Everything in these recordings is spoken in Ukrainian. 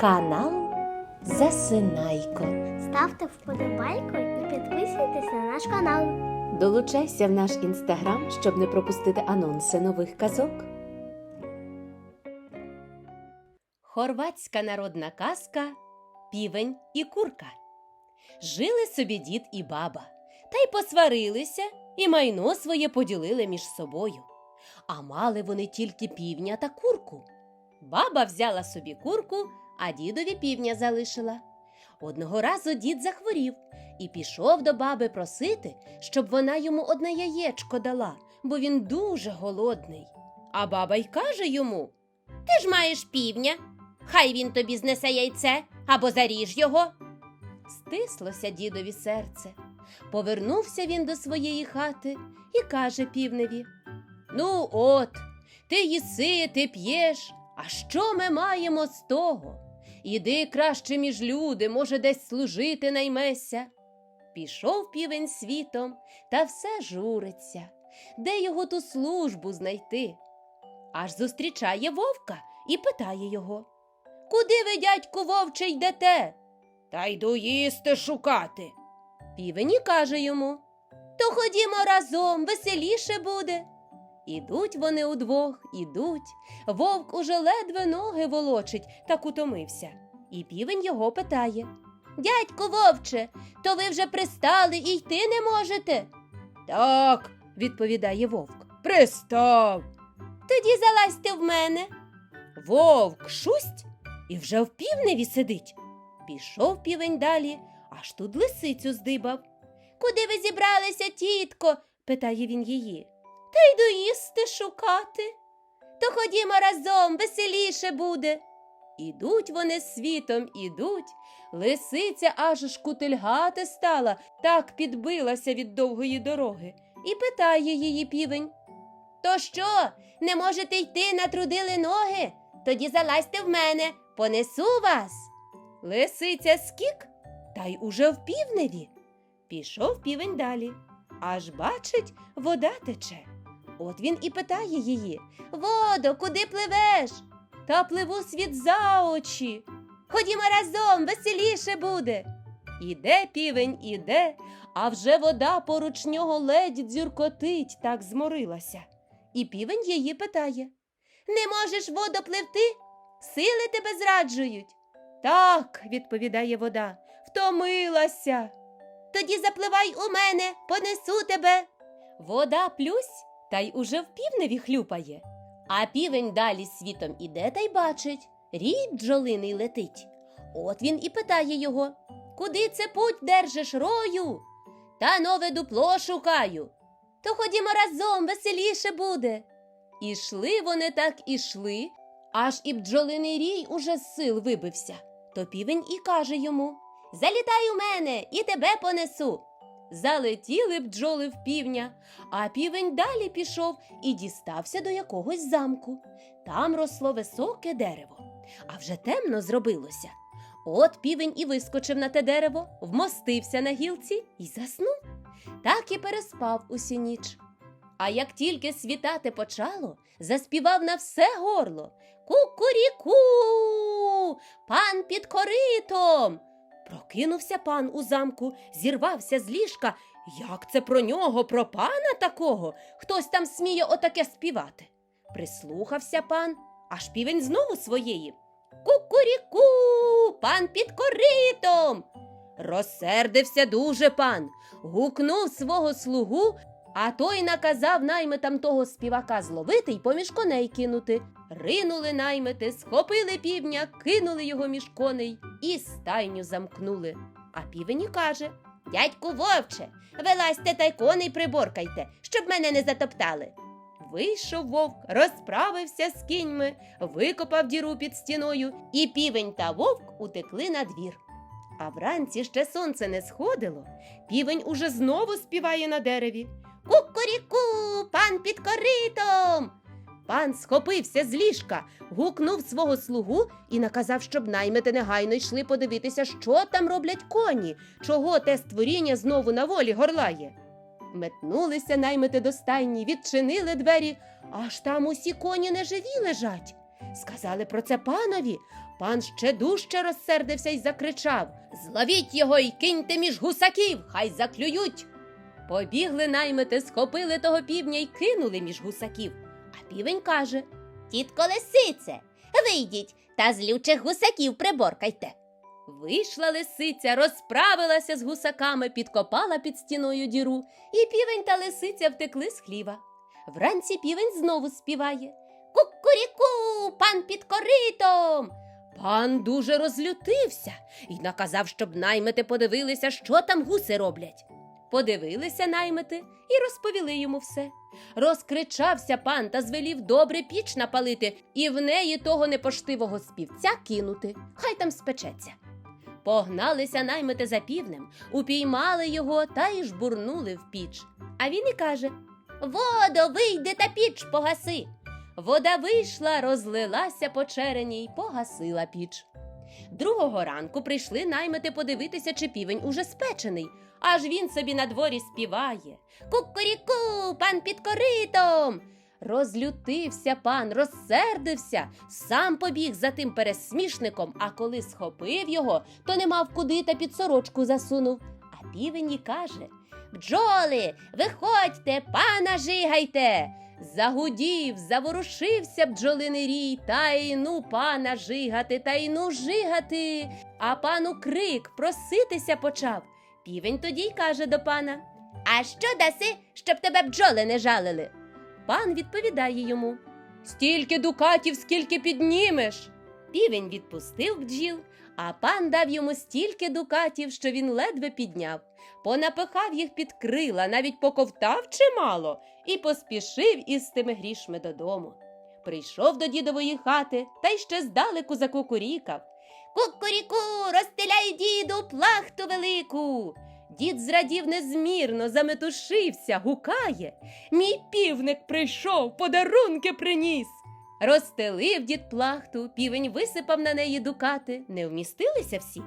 Канал Засинайко. Ставте вподобайку і підписуйтесь на наш канал. Долучайся в наш інстаграм, щоб не пропустити анонси нових казок. Хорватська народна казка Півень і курка. Жили собі дід і баба, та й посварилися, і майно своє поділили між собою. А мали вони тільки півня та курку. Баба взяла собі курку, а дідові півня залишила. Одного разу дід захворів і пішов до баби просити, щоб вона йому одне яєчко дала, бо він дуже голодний. А баба й каже йому: Ти ж маєш півня, хай він тобі знесе яйце або заріж його. Стислося дідові серце. Повернувся він до своєї хати і каже півневі: Ну, от, ти їси, ти п'єш. А що ми маємо з того? Іди краще між люди, може, десь служити наймеся. Пішов півень світом та все журиться, де його ту службу знайти. Аж зустрічає вовка і питає його Куди ви, дядьку вовче, йдете? Та йду їсти шукати. Півень і каже йому То ходімо разом, веселіше буде. Ідуть вони удвох, ідуть. Вовк уже ледве ноги волочить, так утомився. І півень його питає Дядьку вовче, то ви вже пристали і йти не можете? Так, відповідає вовк. Пристав. Тоді залазьте в мене. Вовк шусть і вже в півневі сидить. Пішов півень далі, аж тут лисицю здибав. Куди ви зібралися, тітко? питає він її. Та йду їсти шукати. То ходімо разом, веселіше буде. Ідуть вони світом, ідуть. Лисиця аж шкутильгати стала, так підбилася від довгої дороги, і питає її півень. То що, не можете йти, натрудили ноги? Тоді залазьте в мене, понесу вас. Лисиця скік, та й уже в півневі. Пішов півень далі, аж бачить, вода тече. От він і питає її Водо, куди пливеш? Та пливу світ за очі. Ходімо разом, веселіше буде. Іде півень, іде, а вже вода поруч нього ледь дзюркотить, так зморилася. І півень її питає Не можеш водо пливти? Сили тебе зраджують. Так, відповідає вода, втомилася. Тоді запливай у мене, понесу тебе. Вода плюсь, та й уже в півневі хлюпає. А півень далі світом іде та й бачить, рій бджолиний летить. От він і питає його Куди це путь держиш рою? Та нове дупло шукаю. То ходімо разом, веселіше буде. Ішли вони так ішли, аж і бджолиний рій уже з сил вибився. То півень і каже йому Залітай у мене і тебе понесу. Залетіли бджоли в півня, а півень далі пішов і дістався до якогось замку. Там росло високе дерево, а вже темно зробилося. От півень і вискочив на те дерево, вмостився на гілці і заснув. Так і переспав усю ніч. А як тільки світати почало, заспівав на все горло Кукуріку, пан під коритом. Прокинувся пан у замку, зірвався з ліжка. Як це про нього, про пана такого? Хтось там сміє отаке співати. Прислухався пан, аж півень знову своєї. Кукуріку, пан під коритом. Розсердився дуже пан, гукнув свого слугу, а той наказав наймитам того співака зловити й поміж коней кинути. Ринули наймити, схопили півня, кинули його між коней і стайню замкнули. А півень і каже Дядьку вовче, вилазьте та й коней приборкайте, щоб мене не затоптали. Вийшов вовк, розправився з кіньми, викопав діру під стіною, і півень та вовк утекли на двір. А вранці ще сонце не сходило, півень уже знову співає на дереві. Кукуріку, пан під коритом. Пан схопився з ліжка, гукнув свого слугу і наказав, щоб наймити негайно йшли подивитися, що там роблять коні, чого те створіння знову на волі горлає. Метнулися наймити до стайні, відчинили двері, аж там усі коні неживі лежать. Сказали про це панові, Пан ще дужче розсердився й закричав Зловіть його й киньте між гусаків, хай заклюють. Побігли наймити, схопили того півня й кинули між гусаків. Півень каже Тітко лисице, вийдіть та злючих гусаків приборкайте. Вийшла лисиця, розправилася з гусаками, підкопала під стіною діру, і півень та лисиця втекли з хліва. Вранці півень знову співає. Кукуріку, пан під коритом. Пан дуже розлютився і наказав, щоб наймити подивилися, що там гуси роблять. Подивилися наймити і розповіли йому все. Розкричався пан та звелів добре піч напалити і в неї того непоштивого співця кинути. Хай там спечеться. Погналися наймити за півнем, упіймали його та й жбурнули в піч. А він і каже: Водо, вийди та піч погаси. Вода вийшла, розлилася по черені й погасила піч. Другого ранку прийшли наймити подивитися, чи півень уже спечений, аж він собі на дворі співає. Кукуріку, пан під коритом. Розлютився пан, розсердився, сам побіг за тим пересмішником, а коли схопив його, то не мав куди та під сорочку засунув. А півень і каже Бджоли, виходьте, пана жигайте. Загудів, заворушився бджолиний рій, та й пана жигати, та й ну жигати. А пану крик проситися почав. Півень тоді й каже до пана. А що даси, щоб тебе бджоли не жалили? Пан відповідає йому: Стільки дукатів, скільки піднімеш. Півень відпустив бджіл, а пан дав йому стільки дукатів, що він ледве підняв. Понапихав їх під крила, навіть поковтав чимало, і поспішив із тими грішми додому. Прийшов до дідової хати та й ще здалеку закукурікав. Кукуріку, розстеляй діду плахту велику. Дід зрадів незмірно, заметушився, гукає. Мій півник прийшов, подарунки приніс. Розстелив дід плахту, півень висипав на неї дукати. Не вмістилися всі.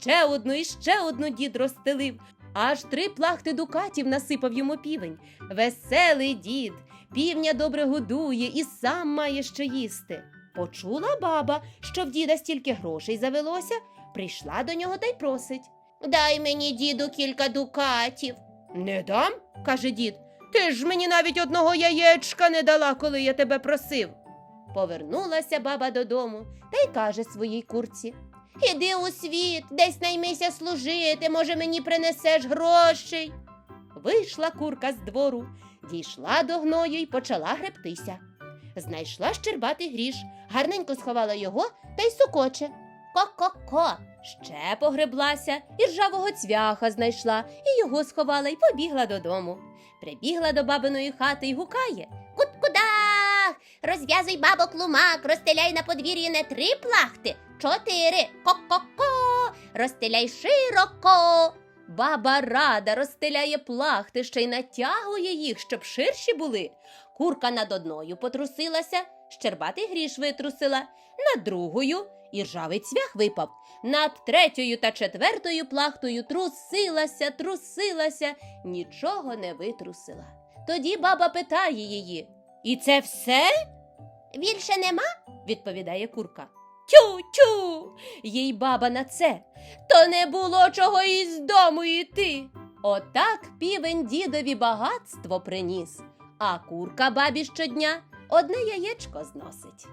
Ще одну і ще одну дід розстелив. Аж три плахти дукатів насипав йому півень. Веселий дід, півня добре годує і сам має що їсти. Почула баба, що в діда стільки грошей завелося, прийшла до нього та й просить. Дай мені, діду, кілька дукатів. Не дам, каже дід. Ти ж мені навіть одного яєчка не дала, коли я тебе просив. Повернулася баба додому та й каже своїй курці. Іди у світ, десь наймися служити, може, мені принесеш грошей. Вийшла курка з двору, дійшла до гною й почала гребтися. Знайшла щербатий гріш, гарненько сховала його та й сокоче. Ко-ко-ко. Ще погреблася і ржавого цвяха знайшла, і його сховала й побігла додому. Прибігла до бабиної хати й гукає. Кут-кудах! Розв'язуй бабок лумак, розстеляй на подвір'ї не три плахти, чотири. Ко-ко-ко! Розстеляй широко. Баба рада розстеляє плахти, ще й натягує їх, щоб ширші були. Курка над одною потрусилася, щербатий гріш витрусила, над другою і ржавий цвях випав. Над третьою та четвертою плахтою трусилася, трусилася, нічого не витрусила. Тоді баба питає її І це все? Більше нема? відповідає курка. Тю, тю. Їй баба на це. То не було чого із дому йти. Отак півень дідові багатство приніс, а курка бабі щодня одне яєчко зносить.